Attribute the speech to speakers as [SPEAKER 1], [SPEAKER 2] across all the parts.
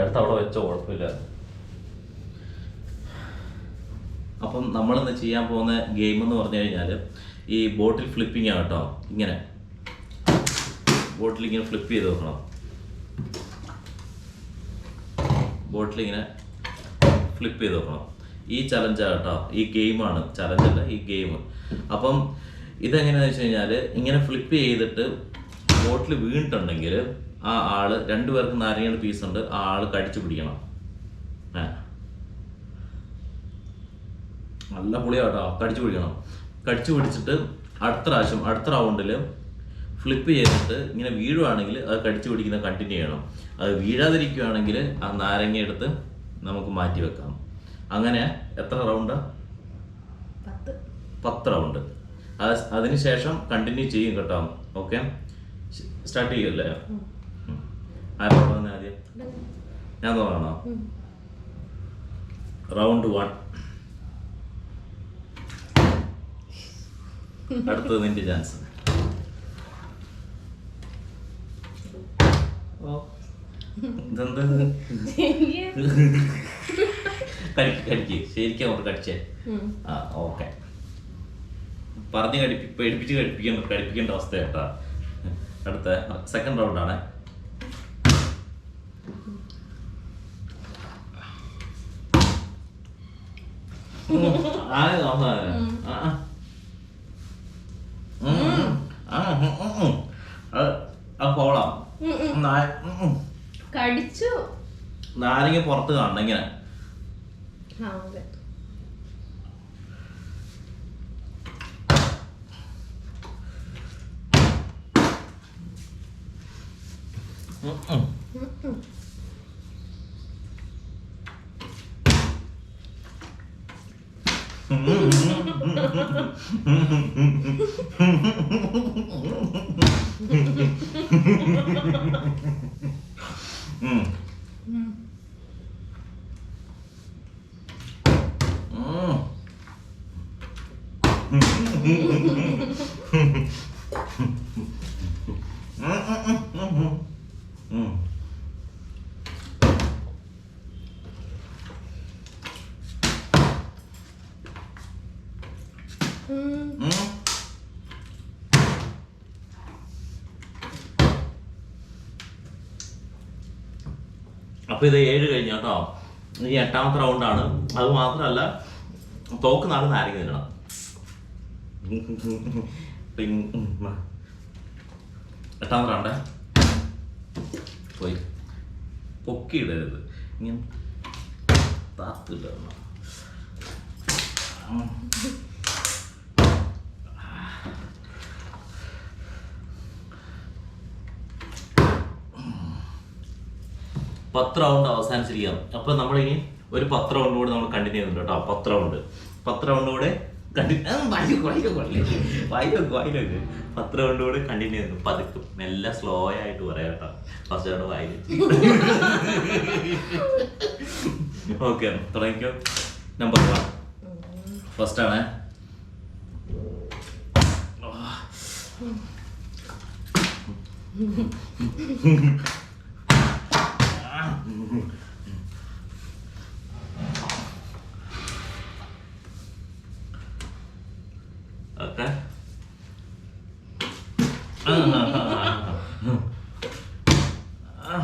[SPEAKER 1] അടുത്ത് അവിടെ വെച്ചോ കുഴപ്പമില്ല. അപ്പം നമ്മളിന്ന് ചെയ്യാൻ പോകുന്ന ഗെയിം എന്ന് പറഞ്ഞു കഴിഞ്ഞാൽ ഈ ബോട്ടിൽ ഫ്ലിപ്പിംഗ് ആണ് കേട്ടോ. ഇങ്ങനെ. ബോട്ടിൽ ഇങ്ങനെ ഫ്ലിപ്പ് ചെയ്ത് നോക്കണം ബോട്ടിൽ ഇങ്ങനെ ഫ്ലിപ്പ് ചെയ്ത് നോക്കണം ഈ ചലഞ്ചാണ് കേട്ടോ. ഈ ഗെയിമാണ് ചലഞ്ചല്ല ഈ ഗെയിം. അപ്പം ഇതെങ്ങനെയാണെന്ന് വെച്ച് കഴിഞ്ഞാൽ ഇങ്ങനെ ഫ്ലിപ്പ് ചെയ്തിട്ട് ബോട്ടിൽ വീണിട്ടുണ്ടെങ്കിൽ ആ ആൾ രണ്ടുപേർക്ക് നാരങ്ങയുടെ പീസ് ഉണ്ട്. ആ ആൾ കടിച്ചു പിടിക്കണം. നല്ല പുളിയാട്ടോ. കടിച്ചു പിടിക്കണം. കടിച്ചു പിടിച്ചിട്ട് അടുത്ത പ്രാവശ്യം അടുത്ത റൗണ്ടിൽ ഫ്ലിപ്പ് ചെയ്തിട്ട് ഇങ്ങനെ വീഴുവാണെങ്കിൽ അത് കടിച്ചു പിടിക്കുന്ന കണ്ടിന്യൂ ചെയ്യണം. അത് വീഴാതിരിക്കുകയാണെങ്കിൽ ആ നാരങ്ങ എടുത്ത് നമുക്ക് മാറ്റി വെക്കാം. അങ്ങനെ എത്ര റൗണ്ട്
[SPEAKER 2] പത്ത്.
[SPEAKER 1] റൗണ്ട് അത് അതിനുശേഷം കണ്ടിന്യൂ ചെയ്യും കേട്ടോ. ഓക്കെ സ്റ്റാർട്ട് ചെയ്യല്ലേ. ആരാ തുടങ്ങുന്നത് ആദ്യം? ഞാൻ തുടങ്ങണോ റൗണ്ട് വൺ അടുത്തത് നിന്റെ ചാൻസ് ഇതെന്ത്? കടിക്ക് കടിക്ക്. ശരിക്കും അങ്ങോട്ട് കടിച്ചേ. ആ ഓക്കെ പറഞ്ഞ് കടിപ്പി പേടിപ്പിച്ച് കടിപ്പിക്കണ്ട കടിപ്പിക്കേണ്ട അവസ്ഥ കേട്ടാ. അടുത്ത സെക്കൻഡ് റൗണ്ടാണ് ഫോളാം
[SPEAKER 2] ഉം, ഉം. കടിച്ചു.
[SPEAKER 1] നാരങ്ങ പുറത്ത് കാണണം ഇങ്ങനെ
[SPEAKER 2] ആ അതെ.
[SPEAKER 1] 음. അപ്പൊ ഇത് ഏഴ് കഴിഞ്ഞു കേട്ടോ. ഈ എട്ടാമത്തെ റൗണ്ടാണ് അത് മാത്രമല്ല തോക്ക് നാളെ നാരങ്ങ തിന്നണം. എട്ടാമത്തെ റൗണ്ട് പോയി. പൊക്കിയിടരുത്. ഇങ്ങനെ താത്തിടണം. പത്ത് റൗണ്ട് അവസാനിച്ചിരിക്കുകയാണ്. അപ്പൊ നമ്മൾ ഇനി ഒരു പത്ത് റൗണ്ട് കൂടെ നമ്മൾ കണ്ടിന്യൂ ചെയ്യുന്നുണ്ട് കേട്ടോ. പത്ത് റൗണ്ട് പത്ത് റൗണ്ട് കൂടെ പത്ത് റൗണ്ട് കൂടെ കണ്ടിന്യൂ ചെയ്യുന്നു. പതുക്കും മെല്ലെ സ്ലോ ആയിട്ട് പറയാം കേട്ടോ. ഫസ്റ്റ് റൗണ്ട് വായി ഓക്കെ തുടങ്ങിക്കോ. നമ്പർ വൺ ഫസ്റ്റ് ആണ്. ഓക്കെ ഉം ആ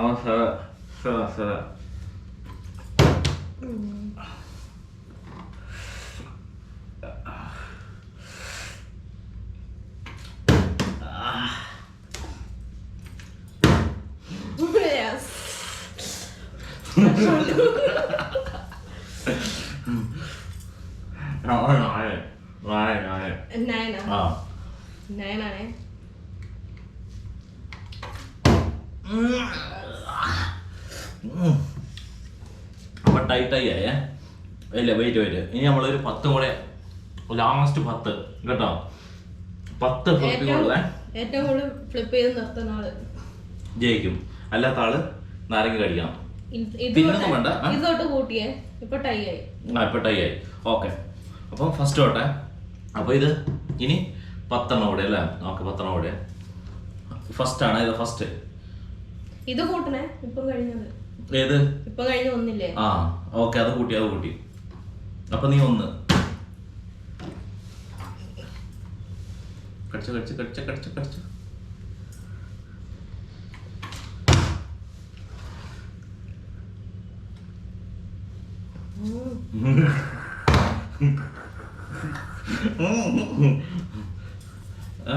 [SPEAKER 1] 好，吃了，吃了，吃了。嗯。啊。
[SPEAKER 2] Yes.
[SPEAKER 1] 然后哪
[SPEAKER 2] 里？
[SPEAKER 1] 哪
[SPEAKER 2] 里？
[SPEAKER 1] 哪里？奶奶。啊。奶奶。嗯。അപ്പൊ ടൈറ്റായി ആയേ ഇല്ല വെയിറ്റ് വെയിറ്റ് ഇനി നമ്മളൊരു പത്ത് കൂടെ ലാസ്റ്റ് പത്ത് കേട്ടോ? പത്ത്
[SPEAKER 2] ഏറ്റവും കൂടുതൽ ഫ്ലിപ്പ് ചെയ്ത് നിർത്തുന്ന ആൾ.
[SPEAKER 1] ജയിക്കും. അല്ലാത്ത ആൾ നാരങ്ങ
[SPEAKER 2] കടിക്കണം.
[SPEAKER 1] തിന്നൊന്നും വേണ്ട, ആ?
[SPEAKER 2] ഇത് തൊട്ട് കൂട്ടിയേ. ഇപ്പൊ ടൈ ആയി.
[SPEAKER 1] ആ ഇപ്പൊ ടൈ ആയി. ഓക്കെ. അപ്പം ഫസ്റ്റ് തൊട്ടെ അപ്പൊ ഇത് ഇനി പത്തെണ്ണം കൂടെ അല്ലേ? ഓക്കെ പത്തെണ്ണം കൂടെ. ഫസ്റ്റ് ആണ് ഇത് ഫസ്റ്റ്
[SPEAKER 2] ഇത് കൂട്ടണേ ഇപ്പം കഴിഞ്ഞത്.
[SPEAKER 1] ഏത്?
[SPEAKER 2] ഇപ്പം കഴിഞ്ഞ ഒന്നില്ലേ?
[SPEAKER 1] ആ ഓക്കെ അത് കൂട്ടി അത് കൂട്ടി. അപ്പൊ നീ ഒന്ന്. കടിച്ചു കടിച്ചു കടിച്ചു കടിച്ചു കടിച്ചു.
[SPEAKER 2] ഉം.
[SPEAKER 1] ആ,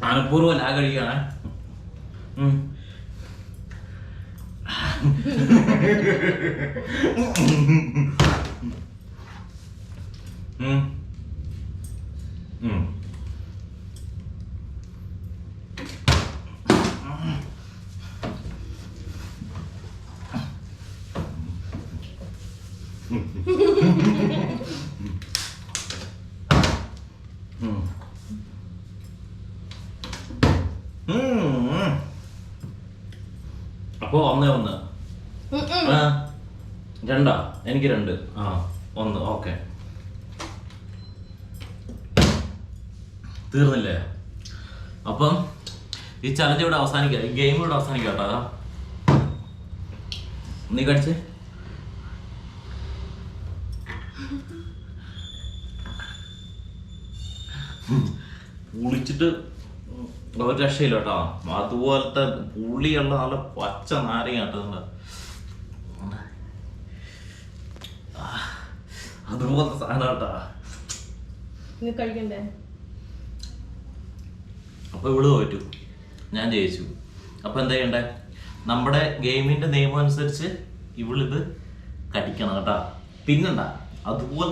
[SPEAKER 1] 나는 보러 나가리야. 응. അപ്പോ ഒന്നേ ഒന്ന്. രണ്ടാ? എനിക്ക് രണ്ട്. ആ ഒന്ന് ഓക്കെ. തീർന്നില്ലേ? അപ്പം ഈ ചലഞ്ച് ഇവിടെ അവസാനിക്കാം. ഈ ഗെയിം ഇവിടെ അവസാനിക്കാം കേട്ടോ. നീ കടിച്ചേ? പുളിച്ചിട്ട് ഒരു രക്ഷയില്ല കേട്ടോ. അതുപോലത്തെ പുളിയുള്ള നല്ല പച്ച നാരങ്ങ കേട്ടോ അതുപോലത്തെ സാധനം കേട്ടാ.
[SPEAKER 2] കഴിക്കണ്ടേ?
[SPEAKER 1] അപ്പൊ ഇവിടെ തോറ്റു. ഞാൻ ജയിച്ചു. അപ്പൊ എന്താ ചെയ്യണ്ടേ? നമ്മുടെ ഗെയിമിന്റെ നിയമം അനുസരിച്ച് ഇവളിത് കടിക്കണം കേട്ടാ. പിന്നെന്താ? അതുപോലത്തെ